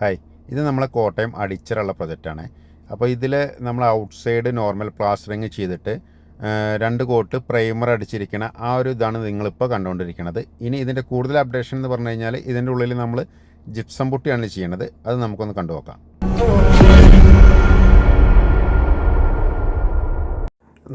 Hi. ഇത് നമ്മളെ കോട്ടയം അടിച്ചിറുള്ള പ്രൊജക്റ്റാണ്. അപ്പോൾ ഇതിൽ നമ്മൾ ഔട്ട് സൈഡ് നോർമൽ പ്ലാസ്റ്ററിങ് ചെയ്തിട്ട് രണ്ട് കോട്ട് പ്രൈമർ അടിച്ചിരിക്കണ ആ ഒരു ഇതാണ് നിങ്ങളിപ്പോൾ കണ്ടുകൊണ്ടിരിക്കുന്നത് ഇനി ഇതിന്റെ കൂടുതൽ അപ്ഡേഷൻ എന്ന് പറഞ്ഞു കഴിഞ്ഞാൽ ഇതിന്റെ ഉള്ളിൽ നമ്മൾ ജിപ്സം പുട്ടിയാണ് ചെയ്യണത്. അത് നമുക്കൊന്ന് കണ്ടു നോക്കാം.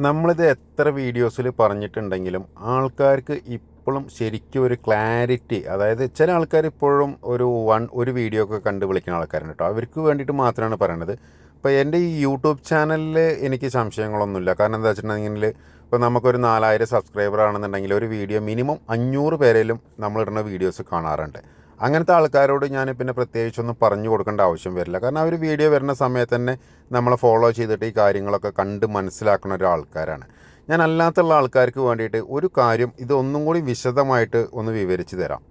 നമ്മളിത് എത്ര വീഡിയോസിൽ പറഞ്ഞിട്ടുണ്ടെങ്കിലും ആൾക്കാർക്ക് ഇപ്പോഴും ശരിക്കും ഒരു ക്ലാരിറ്റി അതായത് ചില ആൾക്കാർ ഇപ്പോഴും ഒരു വൺ ഒരു വീഡിയോ ഒക്കെ കണ്ട് വിളിക്കുന്ന ആൾക്കാരുണ്ട് കേട്ടോ അവർക്ക് വേണ്ടിയിട്ട് മാത്രമാണ് പറയണത്. ഇപ്പോൾ എന്റെ ഈ യൂട്യൂബ് ചാനലിൽ എനിക്ക് സംശയങ്ങളൊന്നുമില്ല. കാരണം എന്താ വെച്ചിട്ടുണ്ടെങ്കിൽ ഇപ്പോൾ നമുക്കൊരു നാലായിരം സബ്സ്ക്രൈബർ ആണെന്നുണ്ടെങ്കിൽ ഒരു വീഡിയോ മിനിമം അഞ്ഞൂറ് പേരേലും നമ്മളിടുന്ന വീഡിയോസ് കാണാറുണ്ട്. അങ്ങനത്തെ ആൾക്കാരോട് ഞാൻ പിന്നെ പ്രത്യേകിച്ചൊന്നും പറഞ്ഞു കൊടുക്കേണ്ട ആവശ്യം വരില്ല. കാരണം അവർ വീഡിയോ വരുന്ന സമയത്ത് തന്നെ നമ്മളെ ഫോളോ ചെയ്തിട്ട് ഈ കാര്യങ്ങളൊക്കെ കണ്ട് മനസ്സിലാക്കുന്ന ഒരു ആൾക്കാരാണ് ഞാൻ അല്ലാത്തുള്ള ആൾക്കാർക്ക് വേണ്ടിയിട്ട് ഒരു കാര്യം ഇതൊന്നും കൂടി വിശദമായിട്ട് ഒന്ന് വിവരിച്ചു തരാം.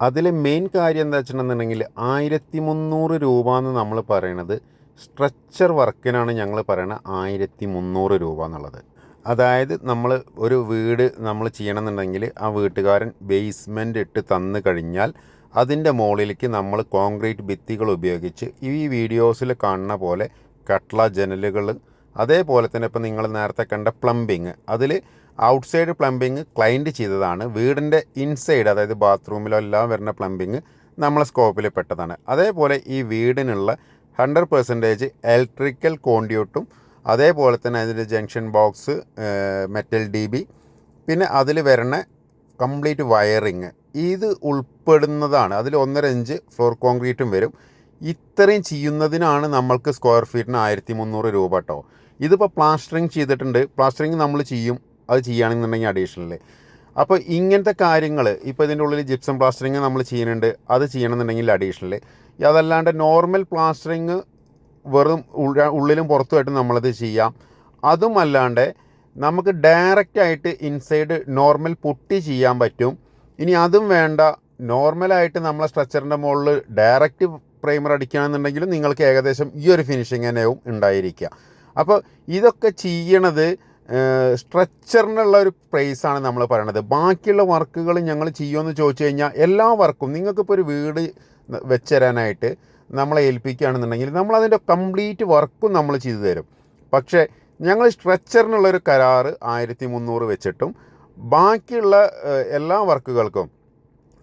അതിൽ മെയിൻ കാര്യം എന്താ വെച്ചിട്ടുണ്ടെന്നുണ്ടെങ്കിൽ ആയിരത്തി മുന്നൂറ് രൂപ എന്ന് നമ്മൾ പറയണത് സ്ട്രെച്ചർ വർക്കിനാണ് ഞങ്ങൾ പറയുന്നത് ആയിരത്തി മുന്നൂറ് രൂപ എന്നുള്ളത്. അതായത് നമ്മൾ ഒരു വീട് നമ്മൾ ചെയ്യണമെന്നുണ്ടെങ്കിൽ ആ വീട്ടുകാരൻ ബേസ്മെന്റ് ഇട്ട് തന്നു കഴിഞ്ഞാൽ അതിന്റെ മുകളിലേക്ക് നമ്മൾ കോൺക്രീറ്റ് ഭിത്തികൾ ഉപയോഗിച്ച് ഈ വീഡിയോസിൽ കാണുന്ന പോലെ കട്ട്ള ജനലുകൾ അതേപോലെ തന്നെ ഇപ്പോൾ നിങ്ങൾ നേരത്തെ കണ്ട പ്ലംബിങ് അതിൽ ഔട്ട്സൈഡ് പ്ലംബിങ് ക്ലൈന്റ് ചെയ്തതാണ്. വീടിന്റെ ഇൻസൈഡ് അതായത് ബാത്റൂമിലോ എല്ലാം വരുന്ന പ്ലംബിങ് നമ്മളെ സ്കോപ്പിൽ പെട്ടതാണ്. അതേപോലെ ഈ വീടിനുള്ള ഹൺഡ്രഡ് പെർസെന്റേജ് ഇലക്ട്രിക്കൽ കോണ്ടിയൂട്ടും അതേപോലെ തന്നെ അതിന്റെ junction box metal D B പിന്നെ അതിൽ വരുന്ന കംപ്ലീറ്റ് വയറിങ് ഇത് ഉൾപ്പെടുന്നതാണ്. അതിൽ ഒന്നര ഇഞ്ച് ഫ്ലോർ കോൺക്രീറ്റും വരും. ഇത്രയും ചെയ്യുന്നതിനാണ് നമ്മൾക്ക് സ്ക്വയർ ഫീറ്റിന് ആയിരത്തി മുന്നൂറ് രൂപ കേട്ടോ ഇതിപ്പോൾ പ്ലാസ്റ്ററിങ് ചെയ്തിട്ടുണ്ട്. പ്ലാസ്റ്ററിങ് നമ്മൾ ചെയ്യും. അത് ചെയ്യുകയാണെന്നുണ്ടെങ്കിൽ അഡീഷണൽ അപ്പോൾ ഇങ്ങനത്തെ കാര്യങ്ങൾ ഇപ്പോൾ ഇതിന്റെ ഉള്ളിൽ ജിപ്സം പ്ലാസ്റ്ററിങ് നമ്മൾ ചെയ്യുന്നുണ്ട്. അത് ചെയ്യണമെന്നുണ്ടെങ്കിൽ അഡീഷണൽ അതല്ലാണ്ട് നോർമൽ പ്ലാസ്റ്ററിങ് വെറും ഉള്ള- ഉള്ളിലും പുറത്തുമായിട്ട് നമ്മളത് ചെയ്യാം. അതുമല്ലാണ്ട് നമുക്ക് ഡയറക്റ്റ് ആയിട്ട് ഇൻസൈഡ് നോർമൽ പൊട്ടി ചെയ്യാൻ പറ്റും. ഇനി അതും വേണ്ട. നോർമലായിട്ട് നമ്മളെ സ്ട്രക്ചറിന്റെ മുകളിൽ ഡയറക്റ്റ് പ്രൈമർ അടിക്കുകയാണെന്നുണ്ടെങ്കിലും നിങ്ങൾക്ക് ഏകദേശം ഈ ഒരു ഫിനിഷിങ് തന്നെയാവും ഉണ്ടായിരിക്കുക. അപ്പോൾ ഇതൊക്കെ ചെയ്യണത് സ്ട്രക്ചറിനുള്ള ഒരു പ്രൈസാണ് നമ്മൾ പറയണത്. ബാക്കിയുള്ള വർക്കുകൾ ഞങ്ങൾ ചെയ്യുമെന്ന് ചോദിച്ചു കഴിഞ്ഞാൽ എല്ലാ വർക്കും നിങ്ങൾക്കിപ്പോൾ ഒരു വീട് വെച്ചരാനായിട്ട് നമ്മളെ ഏൽപ്പിക്കുകയാണെന്നുണ്ടെങ്കിൽ നമ്മളതിന്റെ കംപ്ലീറ്റ് വർക്കും നമ്മൾ ചെയ്തു തരും. പക്ഷേ ഞങ്ങൾ സ്ട്രെച്ചറിനുള്ളൊരു കരാറ് ആയിരത്തി മുന്നൂറ് വെച്ചിട്ടും ബാക്കിയുള്ള എല്ലാ വർക്കുകൾക്കും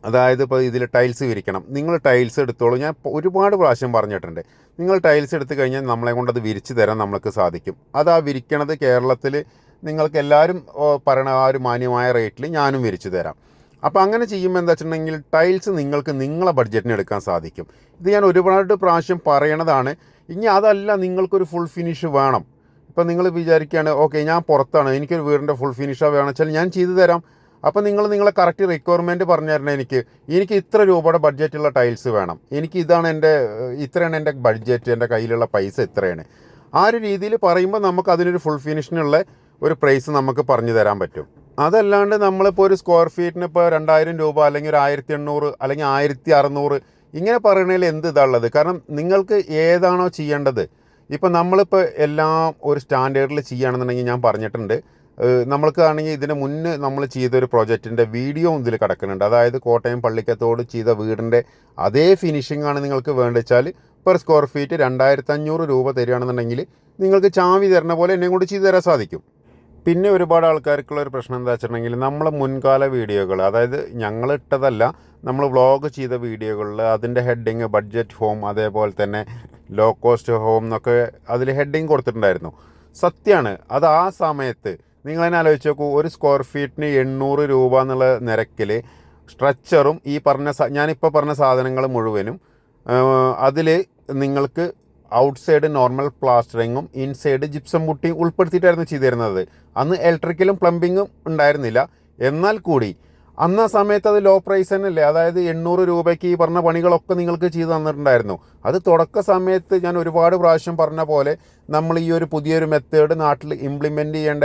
അതായത് ഇപ്പോൾ ഇതിൽ ടൈൽസ് വിരിക്കണം. നിങ്ങൾ ടൈൽസ് എടുത്തോളൂ. ഞാൻ ഒരുപാട് പ്രാവശ്യം പറഞ്ഞിട്ടുണ്ട്. നിങ്ങൾ ടൈൽസ് എടുത്തു കഴിഞ്ഞാൽ നമ്മളെ കൊണ്ടത് വിരിച്ച് തരാൻ നമ്മൾക്ക് സാധിക്കും. അത് ആ വിരിക്കണത് കേരളത്തിൽ നിങ്ങൾക്ക് എല്ലാവരും പറയണ ആ ഒരു മാന്യമായ റേറ്റിൽ ഞാനും വിരിച്ചു തരാം. അപ്പോൾ അങ്ങനെ ചെയ്യുമ്പോൾ എന്താ വെച്ചിട്ടുണ്ടെങ്കിൽ ടൈൽസ് നിങ്ങൾക്ക് നിങ്ങളെ ബഡ്ജറ്റിന് എടുക്കാൻ സാധിക്കും. ഇത് ഞാൻ ഒരുപാട് പ്രാവശ്യം പറയണതാണ്. ഇനി അതല്ല നിങ്ങൾക്കൊരു ഫുൾ ഫിനിഷ് വേണം. ഇപ്പം നിങ്ങൾ വിചാരിക്കുകയാണ് ഓക്കെ ഞാൻ പുറത്താണ്. എനിക്കൊരു വീടിന്റെ ഫുൾ ഫിനിഷാണ് വേണമെന്ന് വെച്ചാൽ ഞാൻ ചെയ്തു തരാം. അപ്പോൾ നിങ്ങൾ നിങ്ങളെ കറക്റ്റ് റിക്വയർമെന്റ് പറഞ്ഞു തരണം എനിക്ക്. എനിക്ക് ഇത്ര രൂപയുടെ ബഡ്ജറ്റുള്ള ടൈൽസ് വേണം. എനിക്ക് ഇതാണ് എന്റെ ഇത്രയാണ് എന്റെ ബഡ്ജറ്റ് എന്റെ കയ്യിലുള്ള പൈസ ഇത്രയാണ്. ആ ഒരു രീതിയിൽ പറയുമ്പോൾ നമുക്ക് അതിനൊരു ഫുൾ ഫിനിഷിനുള്ള ഒരു പ്രൈസ് നമുക്ക് പറഞ്ഞു തരാൻ പറ്റും. അതല്ലാണ്ട് നമ്മളിപ്പോൾ ഒരു സ്ക്വയർ ഫീറ്റിന് ഇപ്പോൾ രണ്ടായിരം രൂപ അല്ലെങ്കിൽ ഒരു ആയിരത്തി എണ്ണൂറ് അല്ലെങ്കിൽ ആയിരത്തി അറുന്നൂറ് ഇങ്ങനെ പറയണതിൽ എന്ത് ഇതാണുള്ളത് കാരണം നിങ്ങൾക്ക് ഏതാണോ ചെയ്യേണ്ടത്. ഇപ്പം നമ്മളിപ്പോൾ എല്ലാം ഒരു സ്റ്റാൻഡേർഡിൽ ചെയ്യുകയാണെന്നുണ്ടെങ്കിൽ ഞാൻ പറഞ്ഞിട്ടുണ്ട്. ഏഹ് നമ്മൾക്ക് ആണെങ്കിൽ ഇതിന് മുന്നേ നമ്മൾ ചെയ്തൊരു പ്രോജക്റ്റിന്റെ വീഡിയോ ഇതിൽ കിടക്കുന്നുണ്ട്. അതായത് കോട്ടയം പള്ളിക്കത്തോട് ചെയ്ത വീടിന്റെ അതേ ഫിനിഷിംഗ് ആണ് നിങ്ങൾക്ക് വേണ്ടിച്ചാൽ പെർ സ്ക്വയർ ഫീറ്റ് രണ്ടായിരത്തി അഞ്ഞൂറ് രൂപ തരികയാണെന്നുണ്ടെങ്കിൽ നിങ്ങൾക്ക് ചാവി തരണ പോലെ എന്നെ കൊണ്ട് ചെയ്തു തരാൻ സാധിക്കും. പിന്നെ ഒരുപാട് ആൾക്കാർക്കുള്ള ഒരു പ്രശ്നം എന്താ വെച്ചിട്ടുണ്ടെങ്കിൽ നമ്മളെ മുൻകാല വീഡിയോകൾ അതായത് ഞങ്ങളിട്ടതല്ല നമ്മൾ വ്ളോഗ് ചെയ്ത വീഡിയോകളിൽ അതിന്റെ ഹെഡിങ് ബഡ്ജറ്റ് ഹോം അതേപോലെ തന്നെ ലോ കോസ്റ്റ് ഹോം എന്നൊക്കെ അതിൽ ഹെഡിങ് കൊടുത്തിട്ടുണ്ടായിരുന്നു. സത്യമാണ് അത് ആ സമയത്ത് നിങ്ങൾ തന്നെ ആലോചിച്ച് നോക്കൂ ഒരു സ്ക്വയർ ഫീറ്റിന് എണ്ണൂറ് രൂപ എന്നുള്ള നിരക്കിൽ സ്ട്രക്ചറും ഈ പറഞ്ഞ ഞാനിപ്പോൾ പറഞ്ഞ സാധനങ്ങൾ മുഴുവനും അതിൽ നിങ്ങൾക്ക് ഔട്ട്സൈഡ് നോർമൽ പ്ലാസ്റ്ററിങ്ങും ഇൻസൈഡ് ജിപ്സം പുട്ടിയും ഉൾപ്പെടുത്തിയിട്ടായിരുന്നു ചെയ്തിരുന്നത്. അന്ന് ഇലക്ട്രിക്കലും പ്ലംബിങ്ങും ഉണ്ടായിരുന്നില്ല. എന്നാൽ കൂടി അന്ന് ആ സമയത്ത് അത് ലോ പ്രൈസ് തന്നെയല്ലേ? അതായത് എണ്ണൂറ് രൂപയ്ക്ക് ഈ പറഞ്ഞ പണികളൊക്കെ നിങ്ങൾക്ക് ചെയ്തു തന്നിട്ടുണ്ടായിരുന്നു. അത് തുടക്ക സമയത്ത് ഞാൻ ഒരുപാട് പ്രാവശ്യം പറഞ്ഞ പോലെ നമ്മൾ ഈ ഒരു പുതിയൊരു മെത്തേഡ് നാട്ടിൽ ഇംപ്ലിമെന്റ് ചെയ്യേണ്ട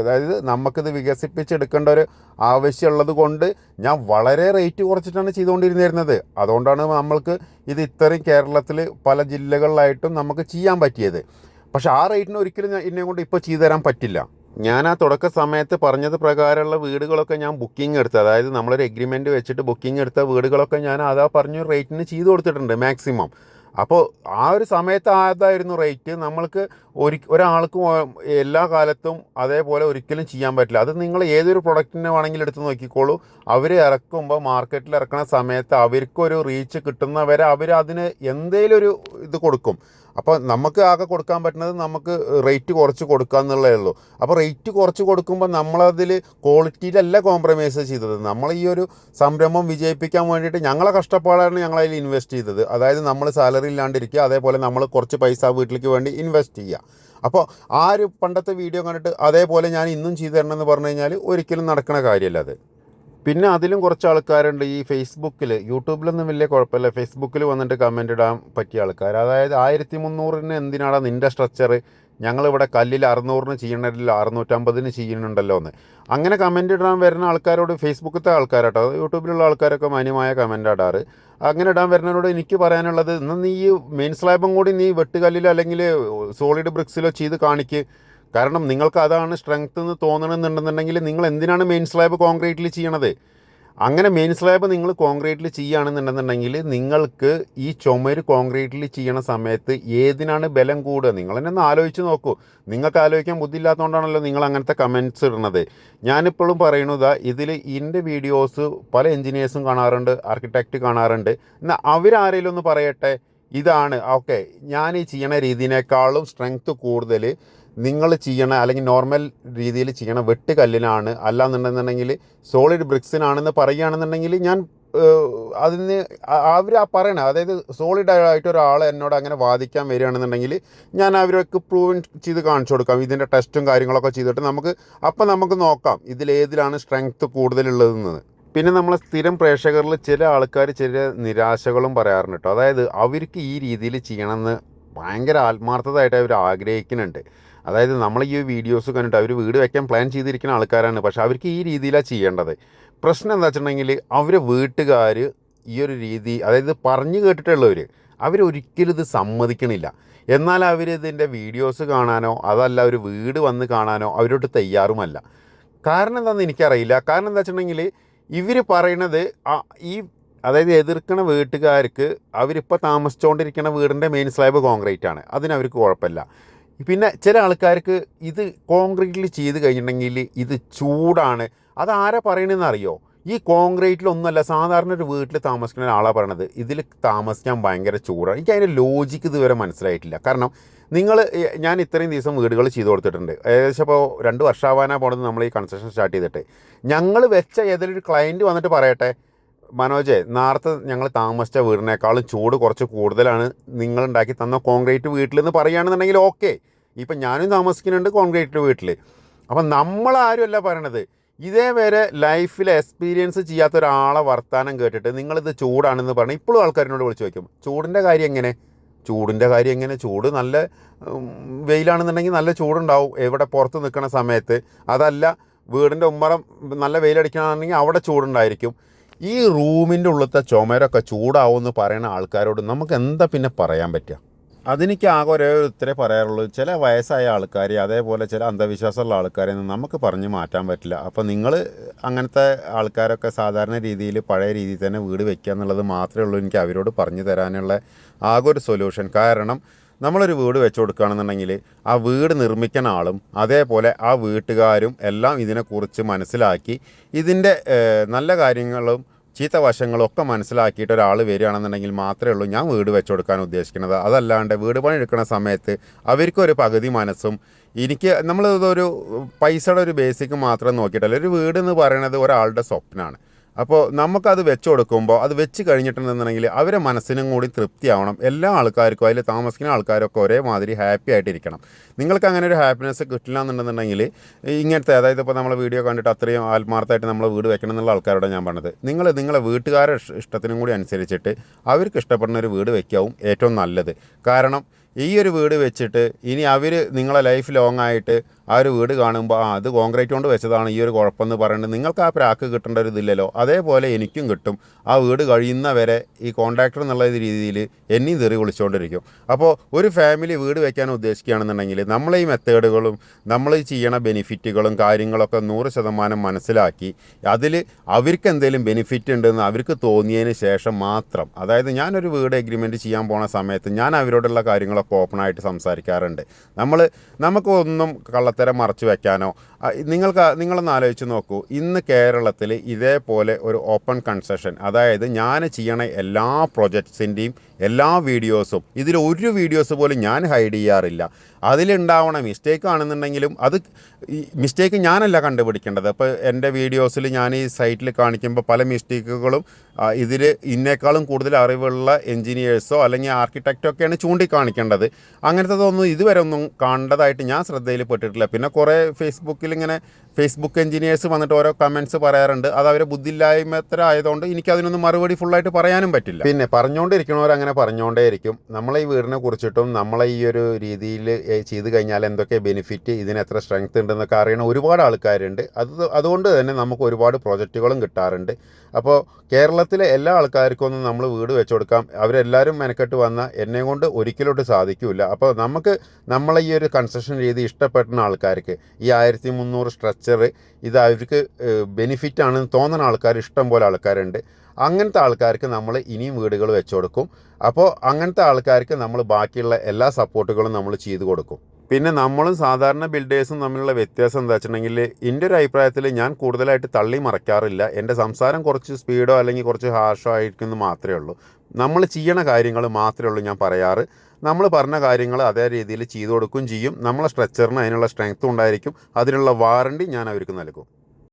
അതായത് നമുക്കിത് വികസിപ്പിച്ചെടുക്കേണ്ട ഒരു ആവശ്യമുള്ളത് കൊണ്ട് ഞാൻ വളരെ റേറ്റ് കുറച്ചിട്ടാണ് ചെയ്തുകൊണ്ടിരുന്നിരുന്നത്. അതുകൊണ്ടാണ് നമ്മൾക്ക് ഇത് ഇത്രയും കേരളത്തിൽ പല ജില്ലകളിലായിട്ടും നമുക്ക് ചെയ്യാൻ പറ്റിയത്. പക്ഷേ ആ റേറ്റിന് ഒരിക്കലും എന്നെ കൊണ്ട് ഇപ്പോൾ ചെയ്തു തരാൻ പറ്റില്ല. ഞാൻ ആ തുടക്ക സമയത്ത് പറഞ്ഞത് പ്രകാരമുള്ള വീടുകളൊക്കെ ഞാൻ ബുക്കിംഗ് എടുത്തത് അതായത് നമ്മളൊരു എഗ്രിമെന്റ് വെച്ചിട്ട് ബുക്കിംഗ് എടുത്ത വീടുകളൊക്കെ ഞാൻ അതാ പറഞ്ഞ റേറ്റിന് ചെയ്ത് കൊടുത്തിട്ടുണ്ട് മാക്സിമം അപ്പോൾ ആ ഒരു സമയത്ത് അതായിരുന്നു റേറ്റ് നമ്മൾക്ക് ഒരു ഒരാൾക്കും എല്ലാ കാലത്തും അതേപോലെ ഒരിക്കലും ചെയ്യാൻ പറ്റില്ല. അത് നിങ്ങൾ ഏതൊരു പ്രൊഡക്റ്റിനെ വേണമെങ്കിലും എടുത്ത് നോക്കിക്കോളൂ. അവർ ഇറക്കുമ്പോൾ മാർക്കറ്റിൽ ഇറക്കുന്ന സമയത്ത് അവർക്കൊരു റീച്ച് കിട്ടുന്നവരെ അവർ അതിന് എന്തേലും ഒരു ഇത് കൊടുക്കും. അപ്പോൾ നമുക്ക് ആകെ കൊടുക്കാൻ പറ്റുന്നത് നമുക്ക് റേറ്റ് കുറച്ച് കൊടുക്കുക എന്നുള്ളതേ ഉള്ളൂ. അപ്പോൾ റേറ്റ് കുറച്ച് കൊടുക്കുമ്പോൾ നമ്മളതിൽ ക്വാളിറ്റിയിലല്ല കോംപ്രമൈസ് ചെയ്തത്. നമ്മൾ ഈ ഒരു സംരംഭം വിജയിപ്പിക്കാൻ വേണ്ടിയിട്ട് ഞങ്ങളെ കഷ്ടപ്പാടാണ് ഞങ്ങളതിൽ ഇൻവെസ്റ്റ് ചെയ്തത്. അതായത് നമ്മൾ സാലറി ഇല്ലാണ്ടിരിക്കുക അതേപോലെ നമ്മൾ കുറച്ച് പൈസ വീട്ടിലേക്ക് വേണ്ടി ഇൻവെസ്റ്റ് ചെയ്യുക. അപ്പോൾ ആ ഒരു പണ്ടത്തെ വീഡിയോ കണ്ടിട്ട് അതേപോലെ ഞാൻ ഇന്നും ചെയ്തു തരണമെന്ന് പറഞ്ഞു കഴിഞ്ഞാൽ ഒരിക്കലും നടക്കുന്ന കാര്യമല്ല അത്. പിന്നെ അതിലും കുറച്ച് ആൾക്കാരുണ്ട് ഈ ഫേസ്ബുക്കിൽ യൂട്യൂബിലൊന്നും വലിയ കുഴപ്പമില്ല. ഫേസ്ബുക്കിൽ വന്നിട്ട് കമന്റ് ഇടാൻ പറ്റിയ ആൾക്കാർ അതായത് ആയിരത്തി മുന്നൂറിന് എന്തിനാണ് നിന്റെ സ്ട്രക്ചർ ഞങ്ങളിവിടെ കല്ലിൽ അറുന്നൂറിന് ചെയ്യണമല്ലോ അറുന്നൂറ്റമ്പതിന് ചെയ്യുന്നുണ്ടല്ലോ എന്ന്. അങ്ങനെ കമന്റ് ഇടാൻ വരുന്ന ആൾക്കാരോട് ഫേസ്ബുക്കിലത്തെ ആൾക്കാരാട്ടോ. യൂട്യൂബിലുള്ള ആൾക്കാരൊക്കെ മാന്യമായ കമന്റ് ഇടാറ്. അങ്ങനെ ഇടാൻ വരുന്നവരോട് എനിക്ക് പറയാനുള്ളത് ഇന്ന് നീ ഈ മെയിൻ സ്ലാബും കൂടി നീ വെട്ടുകല്ലിലോ അല്ലെങ്കിൽ സോളിഡ് ബ്രിക്സിലോ ചെയ്ത് കാണിക്ക്. കാരണം നിങ്ങൾക്ക് അതാണ് സ്ട്രെങ്ത് എന്ന് തോന്നണമെന്നുണ്ടെന്നുണ്ടെങ്കിൽ നിങ്ങൾ എന്തിനാണ് മെയിൻ സ്ലാബ് കോൺക്രീറ്റിൽ ചെയ്യണത്? അങ്ങനെ മെയിൻ സ്ലാബ് നിങ്ങൾ കോൺക്രീറ്റിൽ ചെയ്യുകയാണെന്നുണ്ടെന്നുണ്ടെങ്കിൽ നിങ്ങൾക്ക് ഈ ചുമര് കോൺക്രീറ്റിൽ ചെയ്യണ സമയത്ത് ഏതിനാണ് ബലം കൂടുക? നിങ്ങൾ തന്നെ ഒന്ന് ആലോചിച്ച് നോക്കൂ. നിങ്ങൾക്ക് ആലോചിക്കാൻ ബുദ്ധിയില്ലാത്തതുകൊണ്ടാണല്ലോ നിങ്ങൾ അങ്ങനത്തെ കമന്റ്സ് ഇടുന്നത്. ഞാനിപ്പോഴും പറയുന്നത് ഇതിൽ എന്റെ വീഡിയോസ് പല എൻജിനീയേഴ്സും കാണാറുണ്ട് ആർക്കിടെക്റ്റ് കാണാറുണ്ട്. എന്നാൽ അവരാരെങ്കിലും ഒന്ന് പറയട്ടെ? ഇതാണ്. ഓക്കെ ഞാൻ ഈ ചെയ്യണ രീതിയിനേക്കാളും സ്ട്രെങ്ത്ത് കൂടുതൽ നിങ്ങൾ ചെയ്യണ അല്ലെങ്കിൽ നോർമൽ രീതിയിൽ ചെയ്യണ വെട്ടുകല്ലിനാണ്. അല്ലാന്നുണ്ടെന്നുണ്ടെങ്കിൽ സോളിഡ് ബ്രിക്സിനാണെന്ന് പറയുകയാണെന്നുണ്ടെങ്കിൽ ഞാൻ അതിന് അവർ ആ പറയണ അതായത് സോളിഡ് ആയിട്ട് ഒരാൾ എന്നോട് അങ്ങനെ വാദിക്കാൻ വരികയാണെന്നുണ്ടെങ്കിൽ ഞാൻ അവർക്ക് പ്രൂവ് ചെയ്ത് കാണിച്ചു കൊടുക്കാം. ഇതിന്റെ ടെസ്റ്റും കാര്യങ്ങളൊക്കെ ചെയ്തിട്ട് നമുക്ക് അപ്പം നമുക്ക് നോക്കാം ഇതിലേതിലാണ് സ്ട്രെങ്ത്ത് കൂടുതലുള്ളതെന്ന്. പിന്നെ നമ്മൾ സ്ഥിരം പ്രേക്ഷകരിൽ ചില ആൾക്കാർ ചില നിരാശകളും പറയാറുണ്ട് കേട്ടോ. അതായത് അവർക്ക് ഈ രീതിയിൽ ചെയ്യണമെന്ന് ഭയങ്കര ആത്മാർത്ഥതയായിട്ട് അവർ ആഗ്രഹിക്കുന്നുണ്ട്. അതായത് നമ്മൾ ഈ വീഡിയോസ് കണ്ടിട്ട് അവർ വീട് വയ്ക്കാൻ പ്ലാൻ ചെയ്തിരിക്കുന്ന ആൾക്കാരാണ്. പക്ഷേ അവർക്ക് ഈ രീതിയിലാണ് ചെയ്യേണ്ടത്. പ്രശ്നം എന്താ വെച്ചിട്ടുണ്ടെങ്കിൽ അവരെ വീട്ടുകാർ ഈ ഒരു രീതി അതായത് പറഞ്ഞു കേട്ടിട്ടുള്ളവർ അവരൊരിക്കലും ഇത് സമ്മതിക്കണില്ല. എന്നാൽ അവർ ഇതിന്റെ വീഡിയോസ് കാണാനോ അതല്ല ഒരു വീട് വന്ന് കാണാനോ അവരോട്ട് തയ്യാറുമല്ല. കാരണം എന്താണെന്ന് എനിക്കറിയില്ല. കാരണം എന്താ വെച്ചിട്ടുണ്ടെങ്കിൽ ഇവർ പറയണത് ഈ അതായത് എതിർക്കണ വീട്ടുകാർക്ക് അവരിപ്പോൾ താമസിച്ചുകൊണ്ടിരിക്കുന്ന വീടിന്റെ മെയിൻ സ്ലാബ് കോൺക്രീറ്റ് ആണ്. അതിനവർക്ക് കുഴപ്പമില്ല. പിന്നെ ചില ആൾക്കാർക്ക് ഇത് കോൺക്രീറ്റിൽ ചെയ്ത് കഴിഞ്ഞിട്ടുണ്ടെങ്കിൽ ഇത് ചൂടാണ്. അതാരാ പറയണതെന്ന് അറിയോ? ഈ കോൺക്രീറ്റിലൊന്നുമല്ല സാധാരണ ഒരു വീട്ടിൽ താമസിക്കുന്ന ഒരാളാണ് പറയണത്. ഇതിൽ താമസിക്കാൻ ഭയങ്കര ചൂടാണ് എനിക്ക് അതിന്റെ ലോജിക്ക് ഇതുവരെ മനസ്സിലായിട്ടില്ല. കാരണം നിങ്ങൾ ഞാൻ ഇത്രയും ദിവസം വീടുകൾ ചെയ്തു കൊടുത്തിട്ടുണ്ട്. ഏകദേശം ഇപ്പോൾ രണ്ട് വർഷമാവാനാണ് പോണത് നമ്മൾ ഈ കൺസ്ട്രക്ഷൻ സ്റ്റാർട്ട് ചെയ്തിട്ട്. ഞങ്ങൾ വെച്ച ഏതൊരു ക്ലയന്റ് വന്നിട്ട് പറയട്ടെ മനോജെ നേരത്തെ ഞങ്ങൾ താമസിച്ച വീടിനേക്കാളും ചൂട് കുറച്ച് കൂടുതലാണ് നിങ്ങൾ ഉണ്ടാക്കി തന്ന കോൺക്രീറ്റ് വീട്ടിൽ എന്ന് പറയുകയാണെന്നുണ്ടെങ്കിൽ ഓക്കെ. ഇപ്പം ഞാനും താമസിക്കുന്നുണ്ട് കോൺക്രീറ്റ് വീട്ടിൽ അപ്പം നമ്മളാരുമല്ല പറയണത്? ഇതേവരെ ലൈഫിൽ എക്സ്പീരിയൻസ് ചെയ്യാത്ത ഒരാളെ വർത്താനം കേട്ടിട്ട് നിങ്ങളിത് ചൂടാണെന്ന് പറഞ്ഞ് ഇപ്പോഴും ആൾക്കാരിനോട് വിളിച്ച് വയ്ക്കും ചൂടിന്റെ കാര്യം എങ്ങനെ? ചൂടിന്റെ കാര്യം എങ്ങനെ? ചൂട് നല്ല വെയിലാണെന്നുണ്ടെങ്കിൽ നല്ല ചൂടുണ്ടാവും. എവിടെ പുറത്ത് നിൽക്കുന്ന സമയത്ത്. അതല്ല വീടിന്റെ ഉമ്മറം നല്ല വെയിലടിക്കണമെന്നുണ്ടെങ്കിൽ അവിടെ ചൂടുണ്ടായിരിക്കും. ഈ റൂമിന്റെ ഉള്ളത്തെ ചുമരൊക്കെ ചൂടാവുമെന്ന് പറയുന്ന ആൾക്കാരോട് നമുക്ക് എന്താ പിന്നെ പറയാൻ പറ്റുക? അതെനിക്ക് ആകെ ഒരേ ഉത്തരേ പറയാറുള്ളൂ. ചില വയസ്സായ ആൾക്കാർ അതേപോലെ ചില അന്ധവിശ്വാസമുള്ള ആൾക്കാരെ നമുക്ക് പറഞ്ഞു മാറ്റാൻ പറ്റില്ല. അപ്പോൾ നിങ്ങൾ അങ്ങനത്തെ ആൾക്കാരൊക്കെ സാധാരണ രീതിയിൽ പഴയ രീതിയിൽ തന്നെ വീട് വെക്കുക എന്നുള്ളത് മാത്രമേ ഉള്ളൂ. എനിക്ക് അവരോട് പറഞ്ഞു തരാനുള്ള ആകെ ഒരു സൊല്യൂഷൻ കാരണം നമ്മളൊരു വീട് വെച്ച് കൊടുക്കുകയാണെന്നുണ്ടെങ്കിൽ ആ വീട് നിർമ്മിക്കുന്ന ആളും അതേപോലെ ആ വീട്ടുകാരും എല്ലാം ഇതിനെക്കുറിച്ച് മനസ്സിലാക്കി ഇതിന്റെ നല്ല കാര്യങ്ങളും ചീത്ത വശങ്ങളൊക്കെ മനസ്സിലാക്കിയിട്ട് ഒരാൾ വരികയാണെന്നുണ്ടെങ്കിൽ മാത്രമേ ഉള്ളൂ ഞാൻ വീട് വെച്ചു കൊടുക്കാൻ ഉദ്ദേശിക്കുന്നത്. അതല്ലാണ്ട് വീട് പണി എടുക്കുന്ന സമയത്ത് അവർക്കൊരു പകുതി മനസ്സും എനിക്ക് നമ്മൾ ഒരു പൈസയുടെ ഒരു ബേസിക് മാത്രം നോക്കിയിട്ടല്ല. ഒരു വീട് എന്ന് പറയുന്നത് ഒരാളുടെ സ്വപ്നമാണ് അപ്പോൾ നമുക്കത് വെച്ച് കൊടുക്കുമ്പോൾ അത് വെച്ച് കഴിഞ്ഞിട്ടുണ്ടെന്നുണ്ടെങ്കിൽ അവരെ മനസ്സിനും കൂടി തൃപ്തിയാവണം. എല്ലാ ആൾക്കാർക്കും അതിൽ താമസിക്കുന്ന ആൾക്കാരൊക്കെ ഒരേമാതിരി ഹാപ്പി ആയിട്ടിരിക്കണം. നിങ്ങൾക്ക് അങ്ങനെ ഒരു ഹാപ്പിനെസ് കിട്ടില്ല എന്നുണ്ടെന്നുണ്ടെങ്കിൽ ഇങ്ങനത്തെ അതായത് ഇപ്പോൾ നമ്മൾ വീഡിയോ കണ്ടിട്ട് അത്രയും ആത്മാർത്ഥമായിട്ട് നമ്മൾ വീട് വെക്കണം എന്നുള്ള ആൾക്കാരോട് ഞാൻ പറഞ്ഞത്. നിങ്ങൾ നിങ്ങളെ വീട്ടുകാരുടെ ഇഷ്ടത്തിനും കൂടി അനുസരിച്ചിട്ട് അവർക്ക് ഇഷ്ടപ്പെടുന്ന ഒരു വീട് വെക്കാവും ഏറ്റവും നല്ലത്. കാരണം ഈ ഒരു വീട് വെച്ചിട്ട് ഇനി അവർ നിങ്ങളെ ലൈഫ് ലോങ് ആയിട്ട് ആ ഒരു വീട് കാണുമ്പോൾ ആ അത് കോൺക്രീറ്റ് കൊണ്ട് വെച്ചതാണ് ഈ ഒരു കുഴപ്പമെന്ന് പറയുന്നത് നിങ്ങൾക്ക് ആ പ്രാക്ക് കിട്ടേണ്ട ഒരു ഇതില്ലല്ലോ. അതേപോലെ എനിക്കും കിട്ടും. ആ വീട് കഴിയുന്ന വരെ ഈ കോൺട്രാക്ടർ എന്നുള്ള രീതിയിൽ എന്നെയും തെറി വിളിച്ചുകൊണ്ടിരിക്കും അപ്പോൾ ഒരു ഫാമിലി വീട് വെക്കാൻ ഉദ്ദേശിക്കുകയാണെന്നുണ്ടെങ്കിൽ നമ്മൾ ഈ മെത്തേഡുകളും നമ്മൾ ചെയ്യണ ബെനിഫിറ്റുകളും കാര്യങ്ങളൊക്കെ നൂറ് ശതമാനം മനസ്സിലാക്കി അതിൽ അവർക്ക് എന്തെങ്കിലും ബെനിഫിറ്റ് ഉണ്ടെന്ന് അവർക്ക് തോന്നിയതിന് ശേഷം മാത്രം അതായത് ഞാനൊരു വീട് എഗ്രിമെന്റ് ചെയ്യാൻ പോണ സമയത്ത് ഞാൻ അവരോടുള്ള കാര്യങ്ങളൊക്കെ ഓപ്പണായിട്ട് സംസാരിക്കാറുണ്ട്. നമ്മൾ നമുക്ക് ഒന്നും നമുക്കൊന്നും കള്ളത്തരം മറച്ചു വെക്കാനോ നിങ്ങൾക്ക് നിങ്ങളൊന്ന് ആലോചിച്ച് നോക്കൂ. ഇന്ന് കേരളത്തിൽ ഇതേപോലെ ഒരു ഓപ്പൺ കൺസെഷൻ അതായത് ഞാൻ ചെയ്യണ എല്ലാ പ്രൊജക്ട്സിന്റെയും എല്ലാ വീഡിയോസും ഇതിൽ ഒരു വീഡിയോസ് പോലും ഞാൻ ഹൈഡ് ചെയ്യാറില്ല. അതിലുണ്ടാവണ മിസ്റ്റേക്ക് ആണെന്നുണ്ടെങ്കിലും അത് മിസ്റ്റേക്ക് ഞാനല്ല കണ്ടുപിടിക്കേണ്ടത്. അപ്പോൾ എന്റെ വീഡിയോസിൽ ഞാൻ ഈ സൈറ്റിൽ കാണിക്കുമ്പോൾ പല മിസ്റ്റേക്കുകളും ഇതിൽ ഇന്നേക്കാളും കൂടുതൽ അറിവുള്ള എൻജിനീയേഴ്സോ അല്ലെങ്കിൽ ആർക്കിടെക്റ്റോ ഒക്കെയാണ് ചൂണ്ടിക്കാണിക്കേണ്ടത്. അങ്ങനത്തതൊന്നും ഇതുവരെ ഒന്നും കണ്ടതായിട്ട് ഞാൻ ശ്രദ്ധയിൽ പെട്ടിട്ടില്ല പിന്നെ കുറേ ഫേസ്ബുക്കിൽ ഇങ്ങനെ ഫേസ്ബുക്ക് എഞ്ചിനീയേഴ്സ് വന്നിട്ട് ഓരോ കമൻസ് പറയാറുണ്ട്. അത് അവരെ ബുദ്ധിയില്ലായ്മത്തര ആയതുകൊണ്ട് എനിക്ക് അതിനൊന്നും മറുപടി ഫുള്ളായിട്ട് പറയാനും പറ്റില്ല. പിന്നെ പറഞ്ഞുകൊണ്ടിരിക്കണവർ അങ്ങനെ പറഞ്ഞുകൊണ്ടേയിരിക്കും നമ്മളെ ഈ വീടിനെ കുറിച്ചിട്ടും നമ്മളെ ഈ ഒരു രീതിയിൽ ചെയ്ത് കഴിഞ്ഞാൽ എന്തൊക്കെ ബെനിഫിറ്റ് ഇതിന് എത്ര സ്ട്രെങ്ത് ഉണ്ടെന്നൊക്കെ അറിയണ ഒരുപാട് ആൾക്കാരുണ്ട്. അത് അതുകൊണ്ട് തന്നെ നമുക്ക് ഒരുപാട് പ്രോജക്റ്റുകളും കിട്ടാറുണ്ട്. അപ്പോൾ കേരളത്തിലെ എല്ലാ ആൾക്കാർക്കും ഒന്നും നമ്മൾ വീട് വെച്ചു കൊടുക്കാം. അവരെല്ലാവരും മെനക്കെട്ട് വന്നാൽ എന്നെ കൊണ്ട് ഒരിക്കലോട്ട് സാധിക്കില്ല. അപ്പോൾ നമുക്ക് നമ്മളെ ഈ ഒരു കൺസ്ട്രക്ഷൻ രീതി ഇഷ്ടപ്പെടുന്ന ആൾക്കാർക്ക്. ഈ ആയിരത്തി മുന്നൂറ് സ്ട്രക്ചർ ഇത് അവർക്ക് ബെനിഫിറ്റ് ആണെന്ന് തോന്നുന്ന ആൾക്കാർ ഇഷ്ടം പോലെ ആൾക്കാരുണ്ട്. അങ്ങനത്തെ ആൾക്കാർക്ക് നമ്മൾ ഇനിയും വീടുകൾ വെച്ചു കൊടുക്കും. അപ്പോൾ അങ്ങനത്തെ ആൾക്കാർക്ക് നമ്മൾ ബാക്കിയുള്ള എല്ലാ സപ്പോർട്ടുകളും നമ്മൾ ചെയ്തു കൊടുക്കും. പിന്നെ നമ്മളും സാധാരണ ബിൽഡേഴ്സും തമ്മിലുള്ള വ്യത്യാസം എന്താ വെച്ചിട്ടുണ്ടെങ്കിൽ എന്റെ ഒരു അഭിപ്രായത്തിൽ ഞാൻ കൂടുതലായിട്ട് തള്ളി മറക്കാറില്ല എന്റെ സംസാരം കുറച്ച് സ്പീഡോ അല്ലെങ്കിൽ കുറച്ച് ഹാർഷോ ആയിരിക്കുമെന്ന് മാത്രമേ ഉള്ളൂ. നമ്മൾ ചെയ്യണ കാര്യങ്ങൾ മാത്രമേ ഉള്ളൂ ഞാൻ പറയാറ്. നമ്മൾ പറഞ്ഞ കാര്യങ്ങൾ അതേ രീതിയിൽ ചെയ്തു കൊടുക്കുകയും ചെയ്യും. നമ്മളെ സ്ട്രക്ചറിന് അതിനുള്ള സ്ട്രെങ്ത്തും ഉണ്ടായിരിക്കും. അതിനുള്ള വാറണ്ടി ഞാൻ അവർക്ക് നൽകും.